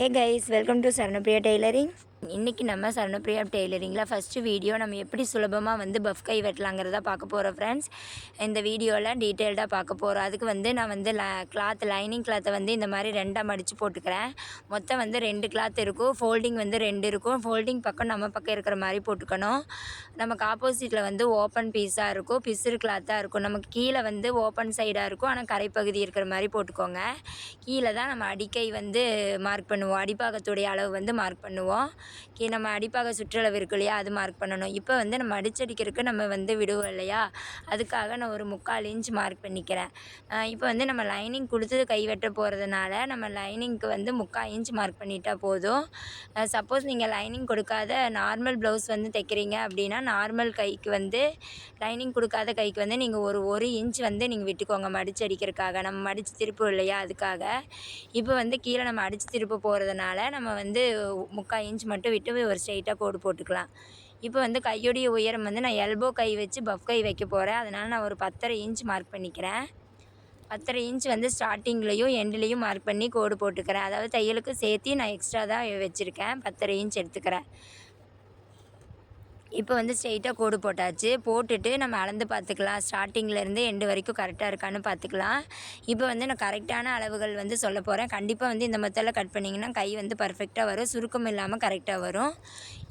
Hey guys welcome to Saranapriya tailoring. இன்றைக்கி நம்ம சரணப்பிரியா டெய்லரிங்கில் first video நம்ம எப்படி சுலபமாக வந்து பஃப் கை வெட்டலாங்கிறத பார்க்க போகிறோம் ஃப்ரெண்ட்ஸ் இந்த வீடியோவில் டீட்டெயில்டாக பார்க்க போகிறோம் அதுக்கு வந்து நான் வந்து ல கிளாத் லைனிங் கிளாத்தை வந்து இந்த மாதிரி ரெண்டாக மடித்து போட்டுக்கிறேன். மொத்தம் வந்து ரெண்டு கிளாத் இருக்கும். ஃபோல்டிங் வந்து ரெண்டு இருக்கும். ஃபோல்டிங் பக்கம் நம்ம பக்கம் இருக்கிற மாதிரி போட்டுக்கணும். நமக்கு ஆப்போசிட்டில் வந்து ஓப்பன் பீஸாக இருக்கும். பிசுறு கிளாத்தாக இருக்கும். நமக்கு கீழே வந்து ஓப்பன் சைடாக இருக்கும். ஆனால் கரைப்பகுதி இருக்கிற மாதிரி போட்டுக்கோங்க. கீழே தான் நம்ம அடிக்கை வந்து மார்க் பண்ணுவோம். அடிப்பாகத்துடைய அளவு வந்து மார்க் பண்ணுவோம். கீ நம்ம அடிப்பாக சுற்றளவு இருக்கு இல்லையா அது மார்க் பண்ணணும். இப்போ வந்து நம்ம அடிச்சடிக்கிறதுக்கு நம்ம வந்து விடுவோம் இல்லையா? அதுக்காக நான் ஒரு முக்கால் இன்ச் மார்க் பண்ணிக்கிறேன். இப்போ வந்து நம்ம லைனிங் கொடுத்து கை வெட்ட போகிறதுனால நம்ம லைனிங்க்கு வந்து முக்கால் இன்ச் மார்க் பண்ணிட்டா போதும். சப்போஸ் நீங்கள் லைனிங் கொடுக்காத நார்மல் ப்ளவுஸ் வந்து தைக்கிறீங்க அப்படின்னா நார்மல் கைக்கு வந்து லைனிங் கொடுக்காத கைக்கு வந்து நீங்கள் ஒரு ஒரு இன்ச் வந்து நீங்கள் விட்டுக்கோங்க மடிச்சு அடிக்கிறதுக்காக நம்ம மடித்து திருப்போம் இல்லையா? அதுக்காக. இப்போ வந்து கீழே நம்ம அடித்து திருப்ப போகிறதுனால நம்ம வந்து முக்கால் இன்ச் மட்டும் விட்டு ஒரு ஸ்ட்ரெயிட்டாக கோடு போட்டுக்கலாம். இப்போ வந்து கையுடைய உயரம் வந்து நான் எல்போ கை வச்சு பஃப் கை வைக்க போகிறேன் அதனால் நான் ஒரு பத்தரை இன்ச் மார்க் பண்ணிக்கிறேன். பத்தரை இன்ச் வந்து ஸ்டார்டிங்லேயும் எண்ட்லேயும் மார்க் பண்ணி கோடு போட்டுக்கிறேன். அதாவது தையலுக்கு சேர்த்து நான் எக்ஸ்ட்ரா தான் வச்சுருக்கேன். பத்தரை இன்ச் எடுத்துக்கிறேன். இப்போ வந்து ஸ்ட்ரெயிட்டாக கோடு போட்டாச்சு. போட்டுட்டு நம்ம அளந்து பார்த்துக்கலாம். ஸ்டார்டிங்லேருந்து எண்டு வரைக்கும் கரெக்டாக இருக்கான்னு பார்த்துக்கலாம். இப்போ வந்து நான் கரெக்டான அளவுகள் வந்து சொல்ல போகிறேன் கண்டிப்பாக வந்து இந்த மெத்தடில் கட் பண்ணிங்கன்னா கை வந்து பர்ஃபெக்டாக வரும். சுருக்கம் இல்லாமல் கரெக்டாக வரும்.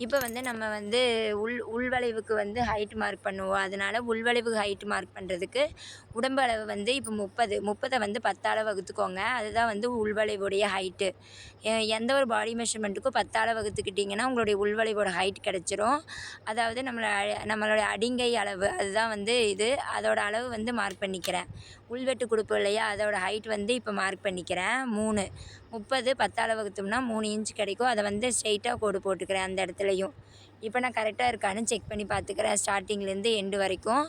இப்போ வந்து நம்ம வந்து உள் உள்வளைவுக்கு வந்து ஹைட் மார்க் பண்ணுவோம். அதனால் உள்வளைவு ஹைட் மார்க் பண்ணுறதுக்கு உடம்பு அளவு வந்து இப்போ முப்பது முப்பதை வந்து பத்தால் வகுத்துக்கோங்க. அதுதான் வந்து உள்வளைவுடைய ஹைட்டு எந்த ஒரு பாடி மெஷர்மெண்ட்டுக்கும் பத்தால் வகுத்துக்கிட்டிங்கன்னா உங்களுடைய உள்வளைவோட ஹைட் கிடச்சிரும். அதாவது நம்மளை நம்மளோட அடிங்கை அளவு அதுதான் வந்து இது. அதோட அளவு வந்து மார்க் பண்ணிக்கிறேன். உள்வெட்டு கொடுப்போம் இல்லையா அதோட ஹைட் வந்து இப்போ மார்க் பண்ணிக்கிறேன். மூணு முப்பது பத்தால் வகுத்தோம்னா மூணு இன்ச் கிடைக்கும். அதை வந்து ஸ்ட்ரெயிட்டாக கோடு போட்டுக்கிறேன் அந்த இடத்துல. இடத்துலையும் இப்போ நான் கரெக்டாக இருக்கான்னு செக் பண்ணி பார்த்துக்கிறேன் ஸ்டார்டிங்லேருந்து எண்டு வரைக்கும்.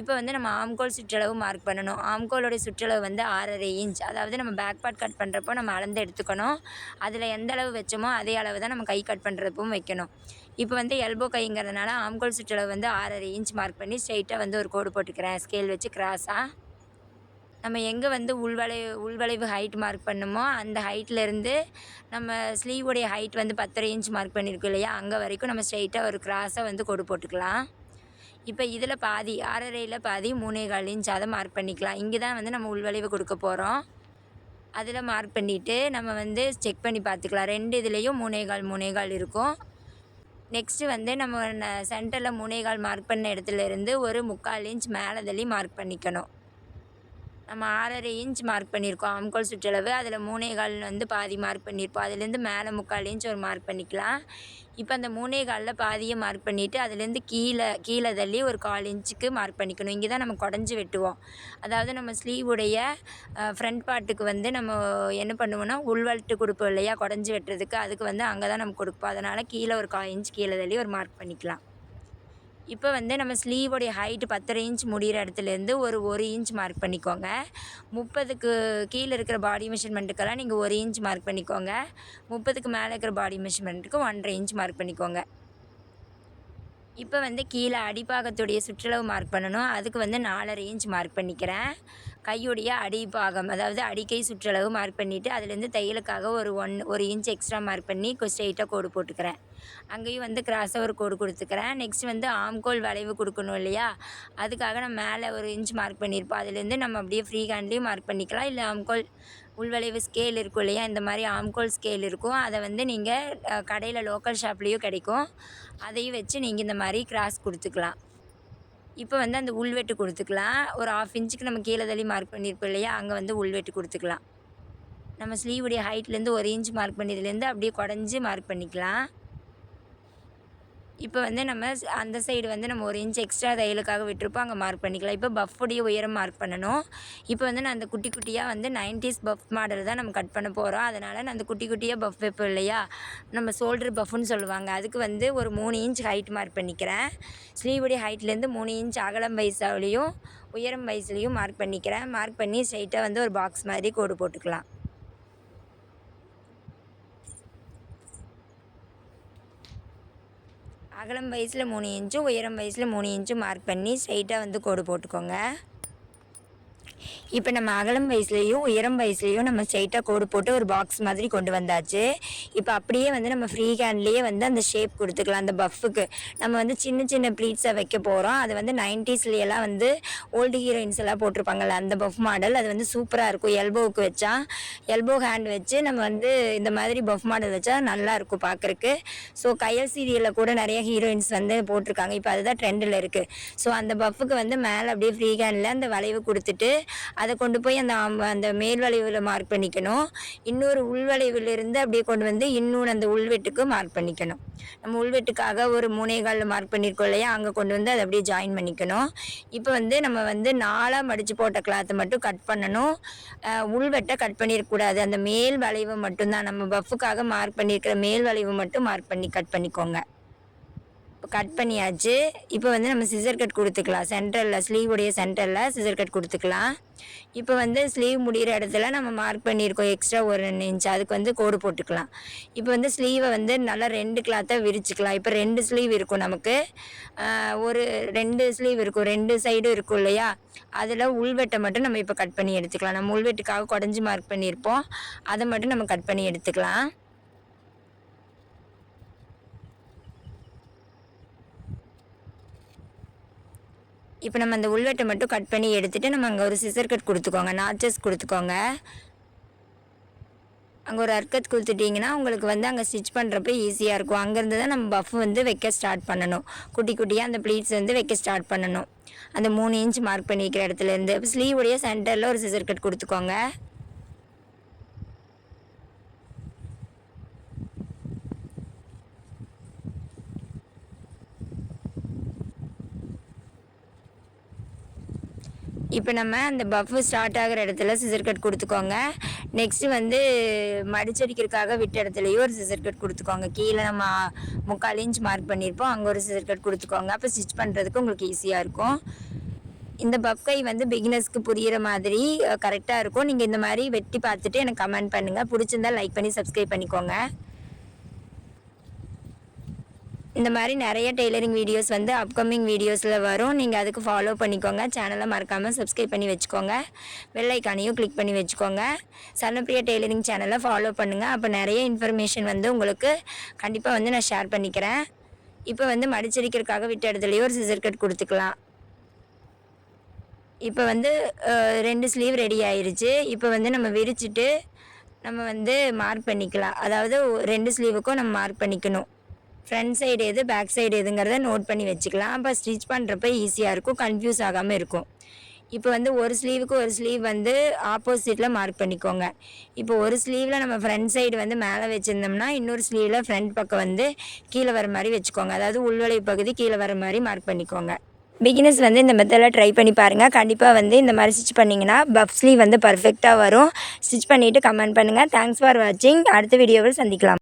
இப்போ வந்து நம்ம ஆம்கோல் சுற்றளவு மார்க் பண்ணணும். ஆம்கோலோடைய சுற்றளவு வந்து ஆறரை இன்ச் அதாவது நம்ம பேக் பார்ட் கட் பண்ணுறப்போ நம்ம அளந்து எடுத்துக்கணும். அதில் எந்த அளவு வச்சோமோ அதே அளவு தான் நம்ம கை கட் பண்ணுறப்பவும் வைக்கணும். இப்போ வந்து எல்போ கைங்கிறதுனால ஆம்கோல் சுற்றளவு வந்து ஆறரை இன்ச் மார்க் பண்ணி ஸ்ட்ரெயிட்டாக வந்து ஒரு கோடு போட்டுக்கிறேன். ஸ்கேல் வச்சு கிராஸாக நம்ம எங்கே வந்து உள்வளைவு உள்வளைவு ஹைட் மார்க் பண்ணுமோ அந்த ஹைட்லேருந்து நம்ம ஸ்லீவுடைய ஹைட் வந்து பத்தரை இன்ச் மார்க் பண்ணியிருக்கோம் இல்லையா? அங்கே வரைக்கும் நம்ம ஸ்ட்ரெயிட்டாக ஒரு கிராஸாக வந்து கொடு போட்டுக்கலாம். இப்போ இதில் பாதி ஆறரையில் பாதி மூணே கால் இன்ச் அதை மார்க் பண்ணிக்கலாம். இங்கே தான் வந்து நம்ம உள்வளைவு கொடுக்க போகிறோம் அதில் மார்க் பண்ணிவிட்டு நம்ம வந்து செக் பண்ணி பார்த்துக்கலாம். ரெண்டு இதுலேயும் மூணே கால் மூணே கால் இருக்கும். நெக்ஸ்ட்டு வந்து நம்ம சென்டரில் மூணே கால் மார்க் பண்ண இடத்துல இருந்து ஒரு முக்கால் இன்ச் மேலே தள்ளி மார்க் பண்ணிக்கணும். நம்ம ஆறரை இன்ச் மார்க் பண்ணியிருக்கோம். ஆம்கோல் சுற்றளவு. அதில் மூணே கால் வந்து பாதி மார்க் பண்ணியிருப்போம். அதுலேருந்து மேலே முக்கால் இன்ச் ஒரு மார்க் பண்ணிக்கலாம். இப்போ அந்த மூணே காலில் பாதியை மார்க் பண்ணிவிட்டு அதுலேருந்து கீழே கீழே தள்ளி ஒரு கால் இன்ச்சுக்கு மார்க் பண்ணிக்கணும். இங்கே தான் நம்ம குடஞ்சி வெட்டுவோம். அதாவது நம்ம ஸ்லீவுடைய ஃப்ரண்ட் பார்ட்டுக்கு வந்து நம்ம என்ன பண்ணுவோம்னா உள்வல்ட்டு கொடுப்போம் இல்லையா? குடஞ்சி வெட்டுறதுக்கு அதுக்கு வந்து அங்கே தான் நம்ம கொடுப்போம். அதனால் கீழே ஒரு கால் இன்ச் கீழே தள்ளி ஒரு மார்க் பண்ணிக்கலாம். இப்போ வந்து நம்ம ஸ்லீவோடைய ஹைட்டு பத்தரை இன்ச் முடிகிற இடத்துலேருந்து ஒரு ஒரு இன்ச் மார்க் பண்ணிக்கோங்க. முப்பதுக்கு கீழே இருக்கிற பாடி மெஷர்மெண்ட்டுக்கெல்லாம் நீங்கள் ஒரு இன்ச் மார்க் பண்ணிக்கோங்க. முப்பதுக்கு மேலே இருக்கிற பாடி மெஷர்மெண்ட்டுக்கு ஒன்றரை இன்ச் மார்க் பண்ணிக்கோங்க. இப்போ வந்து கீழே அடிப்பாகத்துடைய சுற்றளவு மார்க் பண்ணணும். அதுக்கு வந்து நாலரை இன்ச் மார்க் பண்ணிக்கிறேன். கையுடைய அடிப்பாகம் அதாவது அடிக்கை சுற்றளவு மார்க் பண்ணிவிட்டு அதுலேருந்து தையலுக்காக ஒரு ஒன் ஒரு இன்ச் எக்ஸ்ட்ரா மார்க் பண்ணி ஸ்ட்ரெயிட்டாக கோடு போட்டுக்கிறேன். அங்கேயும் வந்து கிராஸாக ஒரு கோடு கொடுத்துக்கிறேன். நெக்ஸ்ட் வந்து ஆம்கோல் வளைவு கொடுக்கணும் இல்லையா? அதுக்காக நம்ம மேலே ஒரு இன்ச் மார்க் பண்ணியிருப்போம் அதுலேருந்து நம்ம அப்படியே ஃப்ரீ ஹேண்ட்லேயும் மார்க் பண்ணிக்கலாம். இல்லை ஆம்கோல் உள்வளைவு ஸ்கேல் இருக்கும் இல்லையா? இந்த மாதிரி ஆம்கோல் ஸ்கேல் இருக்கும். அதை வந்து நீங்கள் கடையில் லோக்கல் ஷாப்லேயும் கிடைக்கும். அதையும் வச்சு நீங்கள் இந்த மாதிரி கிராஸ் கொடுத்துக்கலாம். இப்போ வந்து அந்த உள்வெட்டு கொடுத்துக்கலாம். ஒரு ஆஃப் இன்ச்சுக்கு நம்ம கீழே தள்ளி மார்க் பண்ணியிருப்போம் இல்லையா? அங்கே வந்து உள்வெட்டு கொடுத்துக்கலாம். நம்ம ஸ்லீவுடைய ஹைட்லேருந்து ஒரு இன்ச் மார்க் பண்ணியதுலேருந்து அப்படியே குடஞ்சி மார்க் பண்ணிக்கலாம். இப்போ வந்து நம்ம அந்த சைடு வந்து நம்ம ஒரு இன்ச் எக்ஸ்ட்ரா தையலுக்காக விட்டுருப்போம். அங்கே மார்க் பண்ணிக்கலாம். இப்போ பஃப்புடைய உயரம் மார்க் பண்ணணும். இப்போ வந்து நான் அந்த குட்டி குட்டியாக வந்து நைன்டிஸ் பஃப் மாடல் தான் நம்ம கட் பண்ண போகிறோம் அதனால் நான் அந்த குட்டி குட்டியாக பஃப் வைப்போம் இல்லையா? நம்ம ஷோல்டர் பஃப்னு சொல்லுவாங்க. அதுக்கு வந்து ஒரு மூணு இன்ச் ஹைட் மார்க் பண்ணிக்கிறேன். ஸ்லீவுடைய ஹைட்லேருந்து மூணு இன்ச் அகலம் வயசாலையும் உயரம் வயசுலையும் மார்க் பண்ணிக்கிறேன். மார்க் பண்ணி ஸ்ட்ரைட்டாக வந்து ஒரு பாக்ஸ் மாதிரி கோடு போட்டுக்கலாம். அகலம் வயசில் மூணு இன்ச்சும் உயரம் வயசில் மூணு இன்ச்சும் மார்க் பண்ணி ஸ்ட்ரைட்டாக வந்து கோடு போட்டுக்கோங்க. இப்போ நம்ம அகலம் வயசுலேயும் உயரம் வயசுலேயும் நம்ம ஸ்ட்ரைட்டாக கோடு போட்டு ஒரு பாக்ஸ் மாதிரி கொண்டு வந்தாச்சு. இப்போ அப்படியே வந்து நம்ம ஃப்ரீ ஹேண்ட்லேயே வந்து அந்த ஷேப் கொடுத்துக்கலாம் அந்த பஃப்புக்கு நம்ம வந்து சின்ன சின்ன ப்ளீட்ஸை வைக்க போகிறோம் அது வந்து நைன்டிஸ்லாம் வந்து ஓல்டு ஹீரோயின்ஸ் எல்லாம் போட்டிருப்பாங்கல்ல அந்த பஃப் மாடல் அது வந்து சூப்பராக இருக்கும். எல்போவுக்கு வச்சா எல்போ ஹேண்ட் வச்சு நம்ம வந்து இந்த மாதிரி பஃப் மாடல் வச்சா நல்லா இருக்கும் பார்க்குறக்கு ஸோ கையல் சீரியலில் கூட நிறைய ஹீரோயின்ஸ் வந்து போட்டிருக்காங்க. இப்போ அதுதான் ட்ரெண்டில் இருக்குது ஸோ அந்த பஃப்புக்கு வந்து மேலே அப்படியே ஃப்ரீ ஹேண்டில் அந்த வளைவு கொடுத்துட்டு அதை கொண்டு போய் அந்த அந்த மேல் வளைவில் மார்க் பண்ணிக்கணும். இன்னொரு உள்வளைவிலிருந்து அப்படியே கொண்டு வந்து இன்னொன்று அந்த உள்வெட்டுக்கு மார்க் பண்ணிக்கணும். நம்ம உள்வெட்டுக்காக ஒரு மூணே மார்க் பண்ணியிருக்கோம் இல்லையா? அங்கே கொண்டு வந்து அதை அப்படியே ஜாயின் பண்ணிக்கணும். இப்போ வந்து நம்ம வந்து நாலாக மடித்து போட்ட கிளாத்தை மட்டும் கட் பண்ணணும். உள்வெட்டை கட் பண்ணிடக்கூடாது அந்த மேல் வளைவு மட்டும்தான். நம்ம பஃப்புக்காக மார்க் பண்ணியிருக்கிற மேல் வளைவு மட்டும் மார்க் பண்ணி கட் பண்ணிக்கோங்க. கட் பண்ணியாச்சு. இப்போ வந்து நம்ம சிசர் கட் கொடுத்துக்கலாம். சென்டரில் ஸ்லீவுடைய சென்டரில் சிசர் கட் கொடுத்துக்கலாம். இப்போ வந்து ஸ்லீவ் முடிகிற இடத்துல நம்ம மார்க் பண்ணியிருக்கோம். எக்ஸ்ட்ரா ஒரு ரெண்டு இன்ச் அதுக்கு வந்து கோடு போட்டுக்கலாம். இப்போ வந்து ஸ்லீவை வந்து நல்லா ரெண்டு கிளாத்தாக விரிச்சுக்கலாம். இப்போ ரெண்டு ஸ்லீவ் இருக்கும் நமக்கு. ஒரு ரெண்டு ஸ்லீவ் இருக்கும். ரெண்டு சைடும் இருக்கும் இல்லையா? அதில் உள்வெட்டை மட்டும் நம்ம இப்போ கட் பண்ணி எடுத்துக்கலாம். நம்ம உள்வெட்டுக்காக குடஞ்சி மார்க் பண்ணியிருப்போம். அதை மட்டும் நம்ம கட் பண்ணி எடுத்துக்கலாம். இப்போ நம்ம அந்த உள்வெட்டை மட்டும் கட் பண்ணி எடுத்துகிட்டு நம்ம அங்கே ஒரு சிசர் கட் கொடுத்துக்கோங்க. நாச்சஸ் கொடுத்துக்கோங்க. அங்கே ஒரு அர்க்கத் கொடுத்துட்டிங்கன்னா உங்களுக்கு வந்து அங்கே ஸ்டிச் பண்ணுறப்ப ஈஸியாக இருக்கும். அங்கேருந்து தான் நம்ம பஃப் வந்து வைக்க ஸ்டார்ட் பண்ணணும். குட்டி குட்டியாக அந்த ப்ளீட்ஸ் வந்து வைக்க ஸ்டார்ட் பண்ணணும். அந்த மூணு இன்ச் மார்க் பண்ணிக்கிற இடத்துலேருந்து ஸ்லீவ் ஸ்லீவுடைய சென்டரில் ஒரு சிசர் கட் கொடுத்துக்கோங்க. இப்போ நம்ம அந்த பஃபு ஸ்டார்ட் ஆகிற இடத்துல சிசர் கட் கொடுத்துக்கோங்க. நெக்ஸ்ட்டு வந்து மடிச்சடிக்கிறதுக்காக விட்ட இடத்துலையும் ஒரு சிசர் கட் கொடுத்துக்கோங்க. கீழே நம்ம முக்கால் இன்ச் மார்க் பண்ணியிருப்போம். அங்கே ஒரு சிசர் கட் கொடுத்துக்கோங்க. அப்போ ஸ்டிச் பண்ணுறதுக்கு உங்களுக்கு ஈஸியாக இருக்கும். இந்த பஃப் கை வந்து பிகினர்ஸ்க்கு புரியிற மாதிரி கரெக்டாக இருக்கும். நீங்கள் இந்த மாதிரி வெட்டி பார்த்துட்டு எனக்கு கமெண்ட் பண்ணுங்கள் பிடிச்சிருந்தா லைக் பண்ணி சப்ஸ்கிரைப் பண்ணிக்கோங்க. இந்த மாதிரி நிறைய டெய்லரிங் வீடியோஸ் வந்து அப்கமிங் வீடியோஸில் வரும். நீங்கள் அதுக்கு ஃபாலோ பண்ணிக்கோங்க. சேனலை மறக்காமல் சப்ஸ்கிரைப் பண்ணி வச்சுக்கோங்க. வெள்ளைக்கானையும் கிளிக் பண்ணி வச்சுக்கோங்க. சரணப்பிரியா டெய்லரிங் சேனலை ஃபாலோ பண்ணுங்கள் அப்போ நிறைய இன்ஃபர்மேஷன் வந்து உங்களுக்கு கண்டிப்பாக வந்து நான் ஷேர் பண்ணிக்கிறேன். இப்போ வந்து மடிச்சடிக்கிறதுக்காக விட்ட இடத்துலையும் ஒரு சிசர் கட் கொடுத்துக்கலாம். இப்போ வந்து ரெண்டு ஸ்லீவ் ரெடி ஆயிடுச்சு இப்போ வந்து நம்ம விரிச்சிட்டு நம்ம வந்து மார்க் பண்ணிக்கலாம். அதாவது ரெண்டு ஸ்லீவுக்கும் நம்ம மார்க் பண்ணிக்கணும். ஃப்ரண்ட் சைடு எது பேக் சைடு எதுங்கிறத நோட் பண்ணி வச்சுக்கலாம். அப்போ ஸ்டிச் பண்ணுறப்ப ஈஸியாக இருக்கும் கன்ஃபியூஸ் ஆகாமல் இருக்கும். இப்போ வந்து ஒரு ஸ்லீவுக்கு ஒரு ஸ்லீவ் வந்து ஆப்போசிட்டில் மார்க் பண்ணிக்கோங்க. இப்போ ஒரு ஸ்லீவில் நம்ம ஃப்ரண்ட் சைடு வந்து மேலே வச்சுருந்தோம்னா இன்னொரு ஸ்லீவில் ஃப்ரண்ட் பக்கம் வந்து கீழே வர மாதிரி வச்சுக்கோங்க. அதாவது உள்வளை பகுதி கீழே வர மாதிரி மார்க் பண்ணிக்கோங்க. பிகினர்ஸ் வந்து இந்த மெத்தடில் ட்ரை பண்ணி பாருங்கள் கண்டிப்பாக வந்து இந்த மாதிரி ஸ்டிச் பண்ணிங்கன்னா பஃப் ஸ்லீவ் வந்து பர்ஃபெக்டாக வரும். ஸ்டிச் பண்ணிவிட்டு கமெண்ட் பண்ணுங்கள் தேங்க்ஸ் ஃபார் வாட்சிங் அடுத்த வீடியோவில் சந்திக்கலாம்.